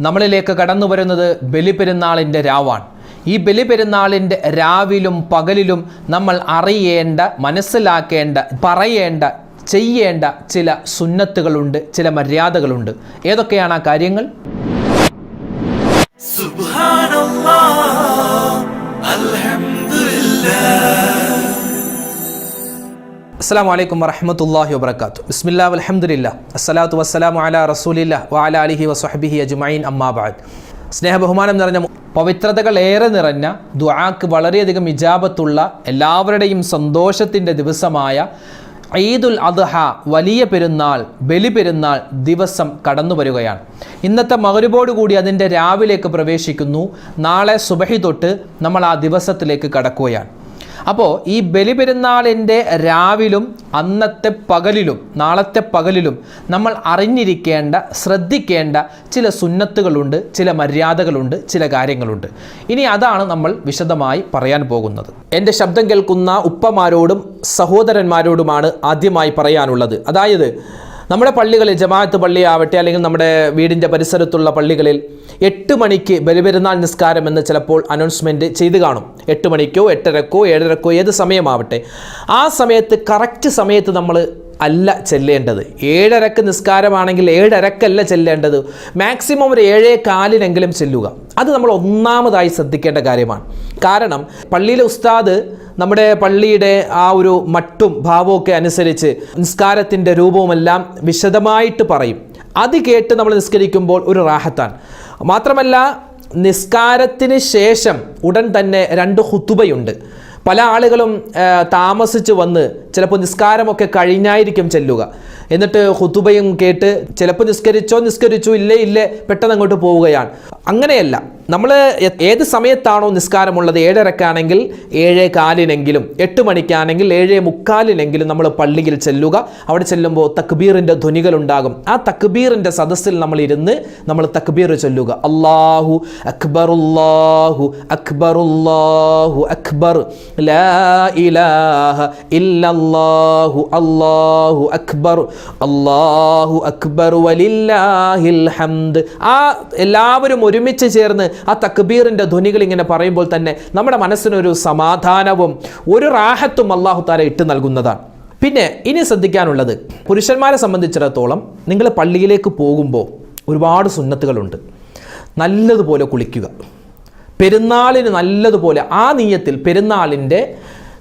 നമ്മളിലേക്ക് കടന്നു വരുന്നത് ബലിപെരുന്നാളിന്റെ രാവാണ്. ഈ ബലിപെരുന്നാളിന്റെ രാവിലും പകലിലും നമ്മൾ അറിയേണ്ട മനസ്സിലാക്കേണ്ട പറയേണ്ട ചെയ്യേണ്ട ചില സുന്നത്തുകളുണ്ട് ചില മര്യാദകളുണ്ട്. ഏതൊക്കെയാണ് ആ കാര്യങ്ങൾ? സുബ്ഹാനല്ലാഹ്. അസ്സാം വലൈക്കും വറഹമത്തല്ലാഹി വബർക്കാത്തു ബിസ്മില്ലാ അലഹമുല്ല അസ്സലാത്തു വസ്സലാം അല റസൂലില്ല വഅല അലിഹി വസ്ഹബിഹി അജ്മൈൻ അമ്മാബാദ് സ്നേഹ ബഹുമാനം നിറഞ്ഞ പവിത്രതകൾ ഏറെ നിറഞ്ഞ ദുആക്ക് വളരെയധികം ഇജാബത്തുള്ള എല്ലാവരുടെയും സന്തോഷത്തിന്റെ ദിവസമായ ഈദുൽ അദ്ഹ വലിയ പെരുന്നാൾ ബലി പെരുന്നാൾ ദിവസം കടന്നു വരികയാണ്. ഇന്നത്തെ മകരുപോടുകൂടി അതിന്റെ രാവിലേക്ക് പ്രവേശിക്കുന്നു. നാളെ സുബഹി തൊട്ട് നമ്മൾ ആ ദിവസത്തിലേക്ക് കടക്കുകയാണ്. അപ്പോൾ ഈ ബലിപെരുന്നാളിന്റെ രാവിലും അന്നത്തെ പകലിലും നാളത്തെ പകലിലും നമ്മൾ അറിഞ്ഞിരിക്കേണ്ട ശ്രദ്ധിക്കേണ്ട ചില സുന്നത്തുകളുണ്ട് ചില മര്യാദകളുണ്ട് ചില കാര്യങ്ങളുണ്ട്. ഇനി അതാണ് നമ്മൾ വിശദമായി പറയാൻ പോകുന്നത്. എന്റെ ശബ്ദം കേൾക്കുന്ന ഉപ്പമാരോടും സഹോദരന്മാരോടുമാണ് ആദ്യമായി പറയാനുള്ളത്. അതായത് നമ്മുടെ പള്ളികളിൽ ജമാഅത്ത് പള്ളിയാവട്ടെ അല്ലെങ്കിൽ നമ്മുടെ വീടിന്റെ പരിസരത്തുള്ള പള്ളികളിൽ എട്ട് മണിക്ക് ബലിപെരുന്നാൾ നിസ്കാരം എന്ന് ചിലപ്പോൾ അനൗൺസ്മെന്റ് ചെയ്ത് കാണും. എട്ട് മണിക്കോ എട്ടരക്കോ ഏഴരക്കോ ഏത് സമയമാവട്ടെ. ആ സമയത്ത് കറക്റ്റ് സമയത്ത് നമ്മൾ അല്ല ചെല്ലേണ്ടത്. ഏഴരക്ക് നിസ്കാരമാണെങ്കിൽ ഏഴരക്കല്ല ചെല്ലേണ്ടത്. മാക്സിമം ഒരു ഏഴേ കാലിനെങ്കിലും ചെല്ലുക. അത് നമ്മൾ ഒന്നാമതായി ശ്രദ്ധിക്കേണ്ട കാര്യമാണ്. കാരണം പള്ളിയിലെ ഉസ്താദ് നമ്മുടെ പള്ളിയുടെ ആ ഒരു മട്ടും ഭാവമൊക്കെ അനുസരിച്ച് നിസ്കാരത്തിന്റെ രൂപവുമെല്ലാം വിശദമായിട്ട് പറയും. അത് കേട്ട് നമ്മൾ നിസ്കരിക്കുമ്പോൾ ഒരു റാഹത്താണ്. മാത്രമല്ല നിസ്കാരത്തിന് ശേഷം ഉടൻ തന്നെ രണ്ട് ഹുത്തുബയുണ്ട് പല ആളുകളും താമസിച്ച് വന്ന് ചിലപ്പോൾ നിസ്കാരമൊക്കെ കഴിഞ്ഞായിരിക്കും ചെല്ലുക. എന്നിട്ട് ഹുത്തുബയും കേട്ട് ചിലപ്പോൾ നിസ്കരിച്ചോ നിസ്കരിച്ചു ഇല്ലേ ഇല്ലേ പെട്ടെന്ന് അങ്ങോട്ട് പോവുകയാണ്. അങ്ങനെയല്ല. നമ്മൾ ഏത് സമയത്താണോ നിസ്കാരമുള്ളത്? ഏഴരക്കാണെങ്കിൽ ഏഴേ കാലിനെങ്കിലും എട്ട് മണിക്കാണെങ്കിൽ ഏഴേ മുക്കാലിനെങ്കിലും നമ്മൾ പള്ളിയിൽ ചെല്ലുക. അവിടെ ചെല്ലുമ്പോൾ തക്ബീറിന്റെ ധ്വനികൾ ഉണ്ടാകും ആ തക്ബീറിന്റെ സദസ്സിൽ നമ്മൾ ഇരുന്ന് നമ്മൾ തക്ബീർ ചൊല്ലുക. അള്ളാഹു അക്ബറുല്ലാഹു അക്ബറുല്ലാഹു അക്ബർ. ലാ ഇലാഹ ഇല്ലല്ലാഹു അല്ലാഹു അക്ബർ. അല്ലാഹു അക്ബർ വലില്ലാഹിൽ ഹംദ്. ആ എല്ലാവരും ഒരുമിച്ച് ചേർന്ന് ആ തക്ബീറിന്റെ ധ്വനികൾ ഇങ്ങനെ പറയുമ്പോൾ തന്നെ നമ്മുടെ മനസ്സിനൊരു സമാധാനവും ഒരു റാഹത്തും അള്ളാഹു താര ഇട്ട് നൽകുന്നതാണ്. പിന്നെ ഇനി ശ്രദ്ധിക്കാനുള്ളത് പുരുഷന്മാരെ സംബന്ധിച്ചിടത്തോളം നിങ്ങൾ പള്ളിയിലേക്ക് പോകുമ്പോൾ ഒരുപാട് സുന്നത്തുകളുണ്ട്. നല്ലതുപോലെ കുളിക്കുക. പെരുന്നാളിന് നല്ലതുപോലെ ആ നീയത്തിൽ പെരുന്നാളിന്റെ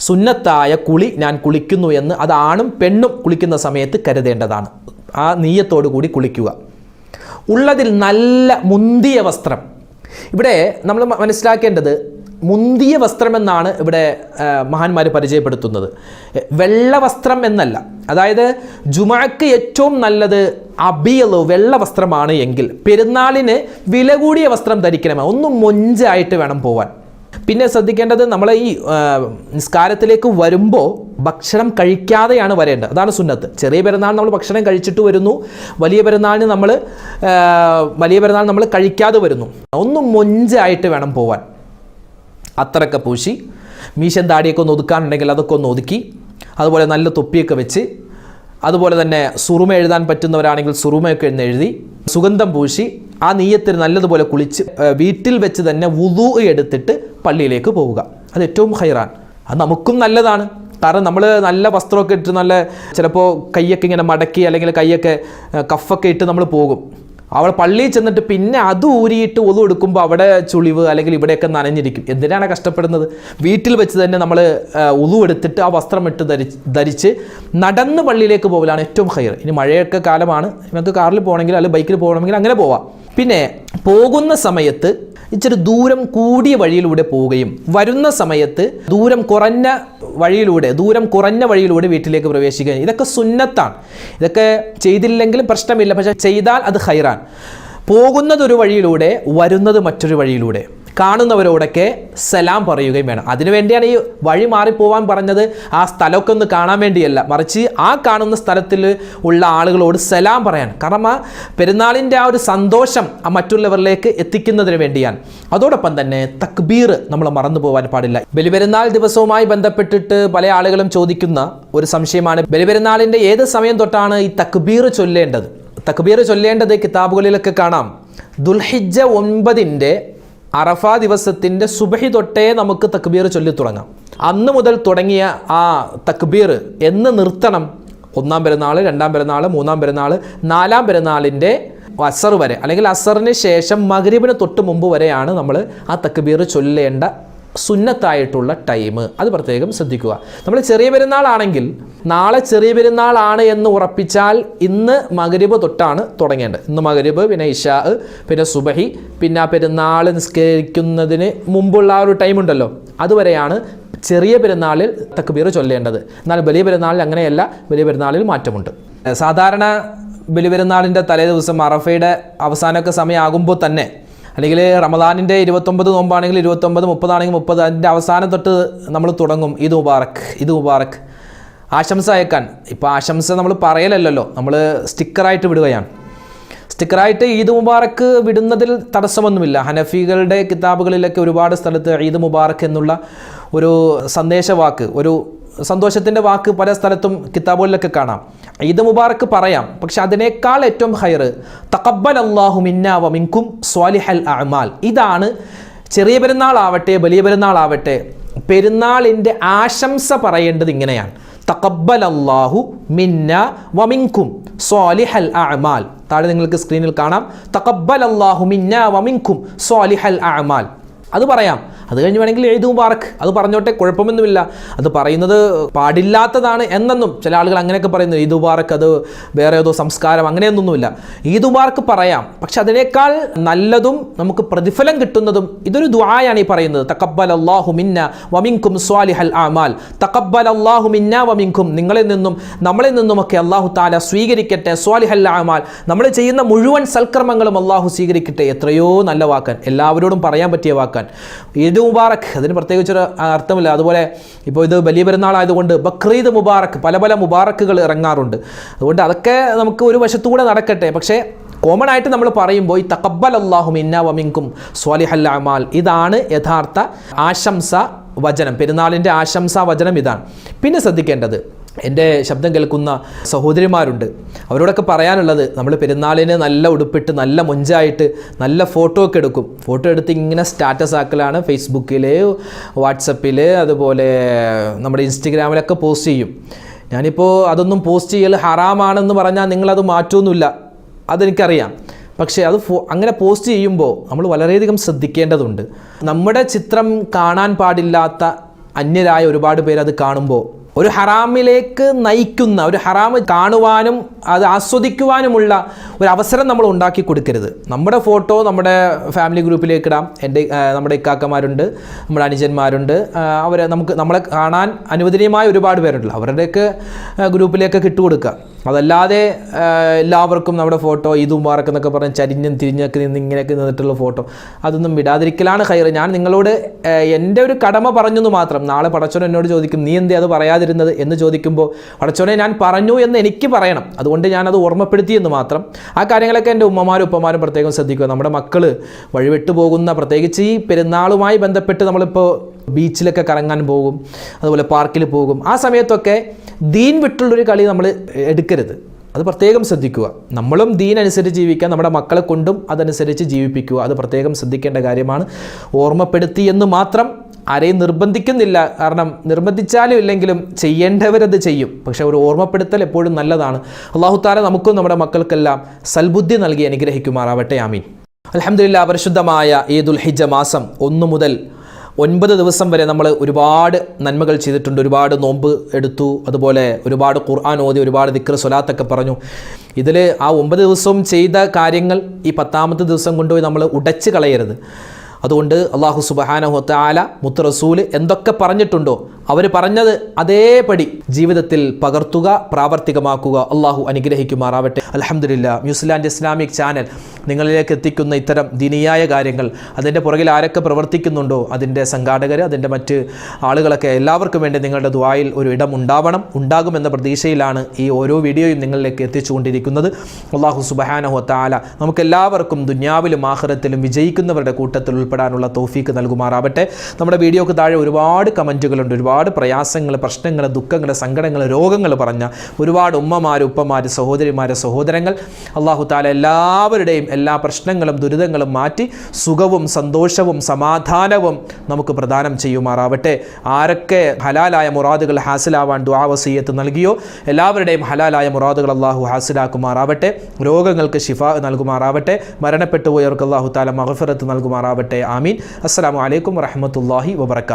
സുന്നത്തായ കുളി ഞാൻ കുളിക്കുന്നു എന്ന് അത് ആണും പെണ്ണും കുളിക്കുന്ന സമയത്ത് കരുതേണ്ടതാണ്. ആ നീയത്തോടു കൂടി കുളിക്കുക. ഉള്ളതിൽ നല്ല മുന്തിയ വസ്ത്രം. ഇവിടെ നമ്മൾ മനസ്സിലാക്കേണ്ടത് മുന്തിയ വസ്ത്രമെന്നാണ് ഇവിടെ മഹാന്മാർ പരിചയപ്പെടുത്തുന്നത്. വെള്ള വസ്ത്രം എന്നല്ല. അതായത് ജുമാക്ക് ഏറ്റവും നല്ലത് അബിയലോ വെള്ള വസ്ത്രമാണ് എങ്കിൽ പെരുന്നാളിന് വില കൂടിയ വസ്ത്രം ധരിക്കണമേ. ഒന്ന് മൊഞ്ചായിട്ട് വേണം പോവാൻ. പിന്നെ ശ്രദ്ധിക്കേണ്ടത് നമ്മൾ ഈ നിസ്കാരത്തിലേക്ക് വരുമ്പോൾ ഭക്ഷണം കഴിക്കാതെയാണ് വരേണ്ടത്. അതാണ് സുന്നത്ത്. ചെറിയ പെരുന്നാൾ നമ്മൾ ഭക്ഷണം കഴിച്ചിട്ട് വരുന്നു. വലിയ പെരുന്നാളിന് നമ്മൾ വലിയ പെരുന്നാൾ നമ്മൾ കഴിക്കാതെ വരുന്നു. ഒന്ന് മൊഞ്ചായിട്ട് വേണം പോവാൻ. അത്രയൊക്കെ പൂശി. മീശൻ താടിയൊക്കെ ഒന്ന് ഒതുക്കാനുണ്ടെങ്കിൽ അതൊക്കെ ഒന്ന് ഒതുക്കി. അതുപോലെ നല്ല തൊപ്പിയൊക്കെ വെച്ച്. അതുപോലെ തന്നെ സുറുമ എഴുതാൻ പറ്റുന്നവരാണെങ്കിൽ സുറുമയൊക്കെ എഴുതി. സുഗന്ധം പൂശി. ആ നീയത്തിൽ നല്ലതുപോലെ കുളിച്ച് വീട്ടിൽ വെച്ച് തന്നെ വുതു എടുത്തിട്ട് പള്ളിയിലേക്ക് പോവുക. അത് ഏറ്റവും ഹൈറാൻ. അത് നമുക്കും നല്ലതാണ്. കാരണം നമ്മൾ നല്ല വസ്ത്രമൊക്കെ ഇട്ട് നല്ല ചിലപ്പോൾ കൈയൊക്കെ ഇങ്ങനെ മടക്കി അല്ലെങ്കിൽ കൈയൊക്കെ കഫൊക്കെ ഇട്ട് നമ്മൾ പോകും. അവൾ പള്ളിയിൽ ചെന്നിട്ട് പിന്നെ അത് ഊരിയിട്ട് ഒതു എടുക്കുമ്പോൾ അവിടെ ചുളിവ് അല്ലെങ്കിൽ ഇവിടെയൊക്കെ നനഞ്ഞിരിക്കും. എന്തിനാണ് കഷ്ടപ്പെടുന്നത്? വീട്ടിൽ വെച്ച് തന്നെ നമ്മൾ ഒതു എടുത്തിട്ട് ആ വസ്ത്രം ഇട്ട് ധരിച്ച് ധരിച്ച് നടന്ന് പള്ളിയിലേക്ക് പോകലാണ് ഏറ്റവും ഹയർ ഇനി മഴയൊക്കെ കാലമാണ്. നമുക്ക് കാറിൽ പോകണമെങ്കിൽ അല്ലെങ്കിൽ ബൈക്കിൽ പോകണമെങ്കിൽ അങ്ങനെ പോവാം. പിന്നെ പോകുന്ന സമയത്ത് ഇച്ചിരി ദൂരം കൂടിയ വഴിയിലൂടെ പോവുകയും വരുന്ന സമയത്ത് ദൂരം കുറഞ്ഞ വഴിയിലൂടെ ദൂരം കുറഞ്ഞ വഴിയിലൂടെ വീട്ടിലേക്ക് പ്രവേശിക്കുകയും ഇതൊക്കെ സുന്നത്താണ്. ഇതൊക്കെ ചെയ്തില്ലെങ്കിലും പ്രശ്നമില്ല. പക്ഷേ ചെയ്താൽ അത് ഹൈറാൻ പോകുന്നതൊരു വഴിയിലൂടെ വരുന്നത് മറ്റൊരു വഴിയിലൂടെ. കാണുന്നവരോടൊക്കെ സലാം പറയുകയും വേണം. അതിനുവേണ്ടിയാണ് ഈ വഴി മാറിപ്പോവാൻ പറഞ്ഞത്. ആ സ്ഥലമൊക്കെ ഒന്ന് കാണാൻ വേണ്ടിയല്ല. മറിച്ച് ആ കാണുന്ന സ്ഥലത്തിൽ ഉള്ള ആളുകളോട് സലാം പറയാൻ. കാരണം ആ പെരുന്നാളിന്റെ ആ ഒരു സന്തോഷം ആ മറ്റുള്ളവരിലേക്ക് എത്തിക്കുന്നതിന് വേണ്ടിയാണ്. അതോടൊപ്പം തന്നെ തക്ബീർ നമ്മൾ മറന്നു പോകാൻ പാടില്ല. ബലിപെരുന്നാൾ ദിവസവുമായി ബന്ധപ്പെട്ടിട്ട് പല ആളുകളും ചോദിക്കുന്ന ഒരു സംശയമാണ്. ബലിപെരുന്നാളിന്റെ ഏത് സമയം തൊട്ടാണ് ഈ തക്ബീർ ചൊല്ലേണ്ടത്? തക്ബീർ ചൊല്ലേണ്ടത് കിതാബുകളിലൊക്കെ കാണാം. ദുൽഹിജ ഒൻപതിന്റെ അറഫ ദിവസത്തിന്റെ സുബഹി തൊട്ടേ നമുക്ക് തക്ബീർ ചൊല്ലി തുടങ്ങാം. അന്ന് മുതൽ തുടങ്ങിയ ആ തക്ബീർ എന്ന് നിർത്തണം. ഒന്നാം പെരുന്നാൾ രണ്ടാം പെരുന്നാൾ മൂന്നാം പെരുന്നാൾ നാലാം പെരുന്നാളിന്റെ അസർ വരെ. അല്ലെങ്കിൽ അസറിന് ശേഷം മകരീബിന് തൊട്ട് മുമ്പ് വരെയാണ് നമ്മൾ ആ തക്ബീർ ചൊല്ലേണ്ട സുന്നത്തായിട്ടുള്ള ടൈം. അത് പ്രത്യേകം ശ്രദ്ധിക്കുക. നമ്മൾ ചെറിയ പെരുന്നാളാണെങ്കിൽ നാളെ ചെറിയ പെരുന്നാളാണ് എന്ന് ഉറപ്പിച്ചാൽ ഇന്ന് മകരിബ് തൊട്ടാണ് തുടങ്ങേണ്ടത്. ഇന്ന് മകരിബ് പിന്നെ ഇഷാ പിന്നെ സുബഹി പിന്നെ ആ പെരുന്നാൾ നിസ്കരിക്കുന്നതിന് മുമ്പുള്ള ആ ഒരു ടൈം ഉണ്ടല്ലോ. അതുവരെയാണ് ചെറിയ പെരുന്നാളിൽ തക്ബീർ ചൊല്ലേണ്ടത്. എന്നാൽ വലിയ പെരുന്നാളിൽ അങ്ങനെയല്ല. വലിയ പെരുന്നാളിൽ മാറ്റമുണ്ട്. സാധാരണ ബലിപെരുന്നാളിന്റെ തലേ ദിവസം അറഫയുടെ അവസാനമൊക്കെ സമയമാകുമ്പോൾ തന്നെ അല്ലെങ്കിൽ റമദാനിന്റെ ഇരുപത്തൊമ്പത് നോമ്പാണെങ്കിൽ ഇരുപത്തൊമ്പത് മുപ്പതാണെങ്കിൽ മുപ്പത് അതിന്റെ അവസാനം തൊട്ട് നമ്മൾ തുടങ്ങും. ഇത് മുബാറക്ക് ഇത് മുബാറക്ക് ആശംസ അയക്കാൻ. ഇപ്പോൾ ആശംസ നമ്മൾ പറയലല്ലോ നമ്മൾ സ്റ്റിക്കറായിട്ട് വിടുകയാണ്. സ്റ്റിക്കറായിട്ട് ഈദ് മുബാറക്ക് വിടുന്നതിൽ തടസ്സമൊന്നുമില്ല. ഹനഫികളുടെ കിതാബുകളിലൊക്കെ ഒരുപാട് സ്ഥലത്ത് ഈദ് മുബാറക്ക് എന്നുള്ള ഒരു സന്ദേശവാക്ക് ഒരു സന്തോഷത്തിന്റെ വാക്ക് പല സ്ഥലത്തും കിതാബുകളിലൊക്കെ കാണാം. ഈദ് മുബാറക്ക് പറയാം. പക്ഷെ അതിനേക്കാൾ ഏറ്റവും ഹൈർ തക്കബൽ അള്ളാഹു മിന്നാവ മിൻകും സ്വാലിഹൽ അമാൽ ഇതാണ് ചെറിയ പെരുന്നാളാവട്ടെ വലിയ പെരുന്നാളാവട്ടെ പെരുന്നാളിന്റെ ആശംസ പറയേണ്ടത് ഇങ്ങനെയാണ്. തക്കബൽ അള്ളാഹു മിന്ന വമിൻകും സ്വാലിഹൽ അമാൽ താഴെ നിങ്ങൾക്ക് സ്ക്രീനിൽ കാണാം. തക്കബൽ അള്ളാഹു മിന്ന വമിൻകും സ്വാലിഹൽ അമാൽ അത് പറയാം. അത് കഴിഞ്ഞ് വേണമെങ്കിൽ എഴുതും പാർക്ക് അത് പറഞ്ഞോട്ടെ കുഴപ്പമൊന്നുമില്ല. അത് പറയുന്നത് പാടില്ലാത്തതാണ് എന്നെന്നും ചില ആളുകൾ അങ്ങനെയൊക്കെ പറയുന്നു. ഈദ് മുബാറക്ക് അത് വേറെ ഏതോ സംസ്കാരം അങ്ങനെയൊന്നുമില്ല. ഈദ് മുബാറക്ക് പറയാം. പക്ഷെ അതിനേക്കാൾ നല്ലതും നമുക്ക് പ്രതിഫലം കിട്ടുന്നതും ഇതൊരു ദ്വായാണ് ഈ പറയുന്നത്. തക്കബൽ അള്ളാഹു മിന്ന വമിൻകും സ്വാലിഹൽ ആമാൽ. തക്കബൽ അള്ളാഹു മിന്ന വമിങ്കും നിങ്ങളിൽ നിന്നും നമ്മളിൽ നിന്നുമൊക്കെ അള്ളാഹു താല സ്വീകരിക്കട്ടെ. സ്വാലിഹൽ ആമാൽ. നമ്മൾ ചെയ്യുന്ന മുഴുവൻ സൽക്കർമ്മങ്ങളും അള്ളാഹു സ്വീകരിക്കട്ടെ. എത്രയോ നല്ല വാക്കാൻ എല്ലാവരോടും പറയാൻ പറ്റിയ വാക്കാൻ ഈദ് മുബാറക്ക് അതിന് പ്രത്യേകിച്ചൊരു അർത്ഥമില്ല. അതുപോലെ ഇപ്പോൾ ഇത് വലിയ പെരുന്നാളായതുകൊണ്ട് ബക്രീദ് മുബാറക് പല പല മുബാറക്കുകൾ ഇറങ്ങാറുണ്ട്. അതുകൊണ്ട് അതൊക്കെ നമുക്ക് ഒരു വശത്തുകൂടെ നടക്കട്ടെ. പക്ഷേ കോമൺ ആയിട്ട് നമ്മൾ പറയുമ്പോൾ ഈ തക്കബൽ അള്ളാഹു മിന്ന വമിങ്കും സ്വാലിഹൽ അമാൽ. ഇതാണ് യഥാർത്ഥ ആശംസ വചനം. പെരുന്നാളിന്റെ ആശംസാ വചനം ഇതാണ്. പിന്നെ ശ്രദ്ധിക്കേണ്ടത് എന്റെ ശബ്ദം കേൾക്കുന്ന സഹോദരിമാരുണ്ട്. അവരോടൊക്കെ പറയാനുള്ളത് നമ്മൾ പെരുന്നാളിന് നല്ല ഉടുപ്പിട്ട് നല്ല മുഞ്ചായിട്ട് നല്ല ഫോട്ടോ ഒക്കെ എടുക്കും. ഫോട്ടോ എടുത്ത് ഇങ്ങനെ സ്റ്റാറ്റസ് ആക്കലാണ് ഫേസ്ബുക്കിൽ വാട്സപ്പിൽ അതുപോലെ നമ്മുടെ ഇൻസ്റ്റഗ്രാമിലൊക്കെ പോസ്റ്റ് ചെയ്യും. ഞാനിപ്പോൾ അതൊന്നും പോസ്റ്റ് ചെയ്യൽ ഹറാമാണെന്ന് പറഞ്ഞാൽ നിങ്ങളത് മാറ്റുമൊന്നുമില്ല അതെനിക്കറിയാം. പക്ഷേ അത് അങ്ങനെ പോസ്റ്റ് ചെയ്യുമ്പോൾ നമ്മൾ വളരെയധികം ശ്രദ്ധിക്കേണ്ടതുണ്ട്. നമ്മുടെ ചിത്രം കാണാൻ പാടില്ലാത്ത അന്യരായ ഒരുപാട് പേര് അത് കാണുമ്പോൾ ഒരു ഹറാമിലേക്ക് നയിക്കുന്ന ഒരു ഹറാമ് കാണുവാനും അത് ആസ്വദിക്കുവാനുമുള്ള ഒരു അവസരം നമ്മൾ ഉണ്ടാക്കി കൊടുക്കരുത്. നമ്മുടെ ഫോട്ടോ നമ്മുടെ ഫാമിലി ഗ്രൂപ്പിലേക്ക് ഇടാം. എന്റെ നമ്മുടെ ഇക്കാക്കമാരുണ്ട് നമ്മുടെ അനുജന്മാരുണ്ട്. അവരെ നമുക്ക് നമ്മളെ കാണാൻ അനുവദനീയമായ ഒരുപാട് പേരുണ്ടല്ലോ അവരുടെയൊക്കെ ഗ്രൂപ്പിലേക്കൊക്കെ ഇട്ട് കൊടുക്കുക അതല്ലാതെ എല്ലാവർക്കും നമ്മുടെ ഫോട്ടോ ഈദ് മുബാറക്ക് എന്നൊക്കെ പറഞ്ഞ് ചരിഞ്ഞും തിരിഞ്ഞൊക്കെ നിന്ന് ഇങ്ങനെയൊക്കെ നിന്നിട്ടുള്ള ഫോട്ടോ അതൊന്നും വിടാതിരിക്കലാണ് ഹൈറ് ഞാൻ നിങ്ങളോട് എന്റെ ഒരു കടമ പറഞ്ഞെന്ന് മാത്രം നാളെ പടച്ചോൻ എന്നോട് ചോദിക്കും നീ എന്തേ അത് പറയാതിരുന്നത്? എന്ന് ചോദിക്കുമ്പോൾ പടച്ചോനെ ഞാൻ പറഞ്ഞു എന്ന് എനിക്ക് പറയണം. അതുകൊണ്ട് ഞാനത് ഓർമ്മപ്പെടുത്തി എന്ന് മാത്രം. ആ കാര്യങ്ങളൊക്കെ എന്റെ ഉമ്മമാരും ഉപ്പമാരും പ്രത്യേകം ശ്രദ്ധിക്കുക. നമ്മുടെ മക്കൾ വഴിവിട്ടു പോകുന്ന പ്രത്യേകിച്ച് ഈ പെരുന്നാളുമായി ബന്ധപ്പെട്ട് നമ്മളിപ്പോൾ ബീച്ചിലൊക്കെ കറങ്ങാൻ പോകും അതുപോലെ പാർക്കിൽ പോകും. ആ സമയത്തൊക്കെ ദീൻ വിട്ടുള്ളൊരു കളി നമ്മൾ എടുക്കരുത്. അത് പ്രത്യേകം ശ്രദ്ധിക്കുക. നമ്മളും ദീൻ അനുസരിച്ച് ജീവിക്കാൻ നമ്മുടെ മക്കളെ കൊണ്ടും അതനുസരിച്ച് ജീവിപ്പിക്കുക. അത് പ്രത്യേകം ശ്രദ്ധിക്കേണ്ട കാര്യമാണ്. ഓർമ്മപ്പെടുത്തി എന്ന് മാത്രം ആരെയും നിർബന്ധിക്കുന്നില്ല. കാരണം നിർബന്ധിച്ചാലും ഇല്ലെങ്കിലും ചെയ്യേണ്ടവരത് ചെയ്യും. പക്ഷേ ഒരു ഓർമ്മപ്പെടുത്തൽ എപ്പോഴും നല്ലതാണ്. അള്ളാഹു താല നമുക്കും നമ്മുടെ മക്കൾക്കെല്ലാം സൽബുദ്ധി നൽകി അനുഗ്രഹിക്കുമാറാവട്ടെ. ആമീൻ. അലഹമില്ല പരിശുദ്ധമായ ഈദുൽ ഹിജ മാസം ഒന്നു മുതൽ ഒൻപത് ദിവസം വരെ നമ്മൾ ഒരുപാട് നന്മകൾ ചെയ്തിട്ടുണ്ട്. ഒരുപാട് നോമ്പ് എടുത്തു. അതുപോലെ ഒരുപാട് ഖുർആൻ ഓതി ഒരുപാട് ദിക്ർ സ്വലാത്തൊക്കെ പറഞ്ഞു. ഇതിൽ ആ ഒമ്പത് ദിവസവും ചെയ്ത കാര്യങ്ങൾ ഈ പത്താമത്തെ ദിവസം കൊണ്ടുപോയി നമ്മൾ ഉടച്ച് കളയരുത്. അതുകൊണ്ട് അള്ളാഹു സുബഹാനഹു താല മുത്ത് എന്തൊക്കെ പറഞ്ഞിട്ടുണ്ടോ അവർ പറഞ്ഞത് അതേപടി ജീവിതത്തിൽ പകർത്തുക പ്രാവർത്തികമാക്കുക. അള്ളാഹു അനുഗ്രഹിക്കുമാറാവട്ടെ. അലഹമില്ല ന്യൂസിലാൻഡ് ഇസ്ലാമിക് ചാനൽ നിങ്ങളിലേക്ക് എത്തിക്കുന്ന ഇത്തരം ദിനിയായ കാര്യങ്ങൾ അതിന്റെ പുറകിൽ ആരൊക്കെ പ്രവർത്തിക്കുന്നുണ്ടോ അതിന്റെ സംഘാടകർ അതിന്റെ മറ്റ് ആളുകളൊക്കെ എല്ലാവർക്കും വേണ്ടി നിങ്ങളുടെ ദ്വായിൽ ഒരു ഇടം ഉണ്ടാവണം ഉണ്ടാകുമെന്ന പ്രതീക്ഷയിലാണ് ഈ ഓരോ വീഡിയോയും നിങ്ങളിലേക്ക് എത്തിച്ചുകൊണ്ടിരിക്കുന്നത്. അള്ളാഹു സുബഹാനഹു താല നമുക്കെല്ലാവർക്കും ദുന്യാവിലും ആഹ്റത്തിലും വിജയിക്കുന്നവരുടെ കൂട്ടത്തിൽ ഉൾപ്പെടാനുള്ള തോഫീക്ക് നൽകുമാറാവട്ടെ. നമ്മുടെ വീഡിയോക്ക് താഴെ ഒരുപാട് കമന്റുകളുണ്ട് ഒരുപാട് പ്രയാസങ്ങൾ പ്രശ്നങ്ങൾ ദുഃഖങ്ങൾ സങ്കടങ്ങൾ രോഗങ്ങൾ പറഞ്ഞ ഒരുപാട് ഉമ്മമാർ ഉപ്പമാർ സഹോദരിമാർ സഹോദരങ്ങൾ അള്ളാഹു താല എല്ലാവരുടെയും എല്ലാ പ്രശ്നങ്ങളും ദുരിതങ്ങളും മാറ്റി സുഖവും സന്തോഷവും സമാധാനവും നമുക്ക് പ്രദാനം ചെയ്യുമാറാവട്ടെ. ആരൊക്കെ ഹലാലായ മുറാദുകൾ ഹാസിലാവാൻ ദ്വാവസീയത്ത് നൽകിയോ എല്ലാവരുടെയും ഹലാലായ മുറാദുകൾ അള്ളാഹു ഹാസിലാക്കുമാറാവട്ടെ. രോഗങ്ങൾക്ക് ഷിഫ നൽകുമാറാവട്ടെ. മരണപ്പെട്ടുപോയവർക്ക് അള്ളാഹു താല മഹഫിറത്ത് നൽകുമാറാവട്ടെ. ആമീൻ. അസ്സാം വലൈക്കും വറഹമത്തല്ലാഹി വബർക്കാത്തു